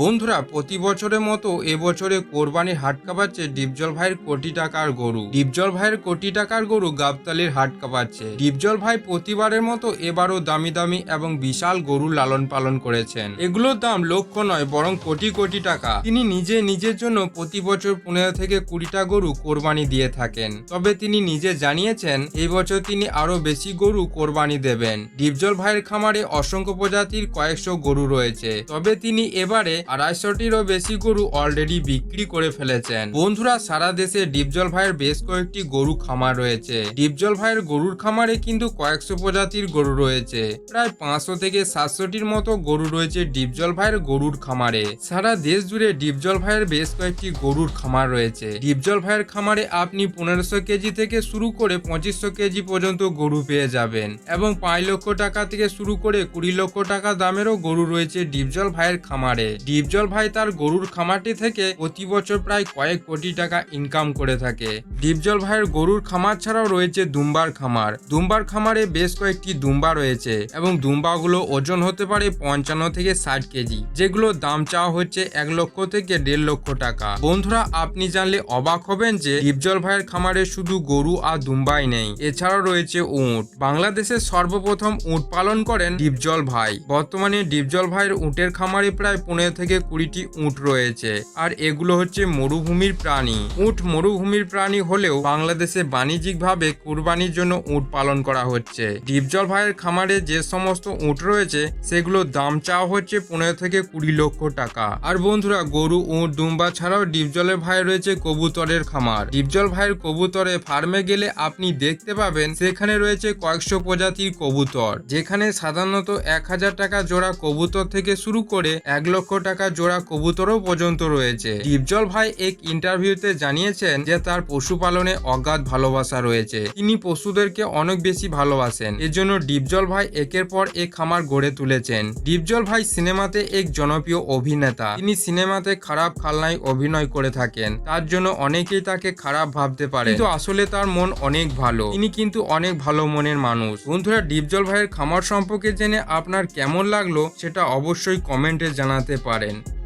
বন্ধুরা, প্রতি বছরের মতো এবছরে কোরবানির হাট কাঁপাচ্ছে ডিপজল ভাইয়ের কোটি টাকার গরু। ডিপজল ভাইয়ের কোটি টাকার গরু গাবতালির হাট কাঁপাচ্ছে। ডিপজল ভাই প্রতিবারের মতো এবারও দামি দামি এবং বিশাল গরু লালন পালন করেছেন। এগুলোর দাম লক্ষ নয়, বরং কোটি কোটি টাকা। তিনি নিজে নিজের জন্য প্রতি বছর পনেরো থেকে কুড়িটা গরু কোরবানি দিয়ে থাকেন। তবে তিনি নিজে জানিয়েছেন এই বছর তিনি আরও বেশি গরু কোরবানি দেবেন। ডিপজল ভাইয়ের খামারে অসংখ্য প্রজাতির কয়েকশো গরু রয়েছে। তবে তিনি এবারে আড়াইশোটিরও বেশি গরু অলরেডি বিক্রি করে ফেলেছেন। বন্ধুরা, সারা দেশে ডিপজল ভাইয়ের বেশ কয়েকটি গরু খামার রয়েছে। ডিপজল ভাইয়ের গরুর খামারে কিন্তু কয়েকশো প্রজাতির গরু রয়েছে। প্রায় পাঁচশো থেকে সাতশোটির মতো গরু রয়েছে ডিপজল ভাইয়ের গরুর খামারে। সারা দেশ জুড়ে ডিপজল ভাইয়ের বেশ কয়েকটি গরুর খামার রয়েছে। ডিপজল ভাইয়ের খামারে আপনি পনেরোশো কেজি থেকে শুরু করে পঁচিশশো কেজি পর্যন্ত গরু পেয়ে যাবেন এবং পাঁচ লক্ষ টাকা থেকে শুরু করে কুড়ি লক্ষ টাকা দামেরও গরু রয়েছে ডিপজল ভাইয়ের খামারে। ডিপজল ভাই তার গরুর খামারটি থেকে প্রতি বছর প্রায় কয়েক কোটি টাকা ইনকাম করে থাকে। ডিপজল ভাইয়ের গরুর খামার ছাড়াও রয়েছে দুম্বার খামার। দুম্বার খামারে বেশ কয়েকটি দুম্বা রয়েছে এবং দুম্বাগুলো ওজন হতে পারে পঞ্চান্ন থেকে ষাট কেজি, যেগুলো দাম চাওয়া হচ্ছে এক লক্ষ থেকে দেড় লক্ষ টাকা। বন্ধুরা, আপনি জানলে অবাক হবেন যে ডিপজল ভাইয়ের খামারে শুধু গরু আর দুম্বাই নেই, এছাড়াও রয়েছে উট। বাংলাদেশের সর্বপ্রথম উঁট পালন করেন ডিপজল ভাই। বর্তমানে ডিপজল ভাইয়ের উটের খামারে প্রায় পনেরো থেকে কুড়িটি উট রয়েছে। আর এগুলো হচ্ছে মরুভূমির প্রাণী। উট মরুভূমির প্রাণী হলেও বাংলাদেশে বাণিজ্যিকভাবে কুরবানির জন্য উঁট পালন করা হচ্ছে। ডিপজল ভাইয়ের খামারে যে সমস্ত উট রয়েছে সেগুলোর দাম চাওয়া হচ্ছে পনেরো থেকে কুড়ি লক্ষ টাকা। আর বন্ধুরা, গরু, উঁট, দুম্বা ছাড়াও ডিপজলের ভাই রয়েছে কবুতরের খামার। ডিপজল ভাইয়ের কবুতরে ফার্মে গেলে আপনি দেখতে পাবেন, সেখানে রয়েছে কয়েকশো প্রজাতির কবুতর, যেখানে সাধারণত এক হাজার টাকা জোড়া কবুতর থেকে শুরু করে এক লক্ষ টাকা জোড়া কবুতরও পর্যন্ত রয়েছে। ডিপজল ভাই এক ইন্টারভিউতে জানিয়েছেন যে, তার পশুপালনে অগাধ ভালোবাসা রয়েছে। তিনি পশুদেরকে অনেক বেশি ভালোবাসেন। এজন্য ডিপজল ভাই একের পর এক খামার গড়ে তুলেছেন। ডিপজল ভাই সিনেমাতে এক জনপ্রিয় অভিনেতা। তিনি সিনেমাতে খারাপ খালনায় অভিনয় করে থাকেন। তার জন্য অনেকেই তাকে খারাপ ভাবতে পারে। কিন্তু আসলে তার মন অনেক ভালো। তিনি কিন্তু অনেক ভালো মনের মানুষ। বন্ধুরা ডিপজল ভাইয়ের খামার সম্পর্কে জেনে আপনার কেমন লাগল সেটা অবশ্যই কমেন্টে জানাতে পারেন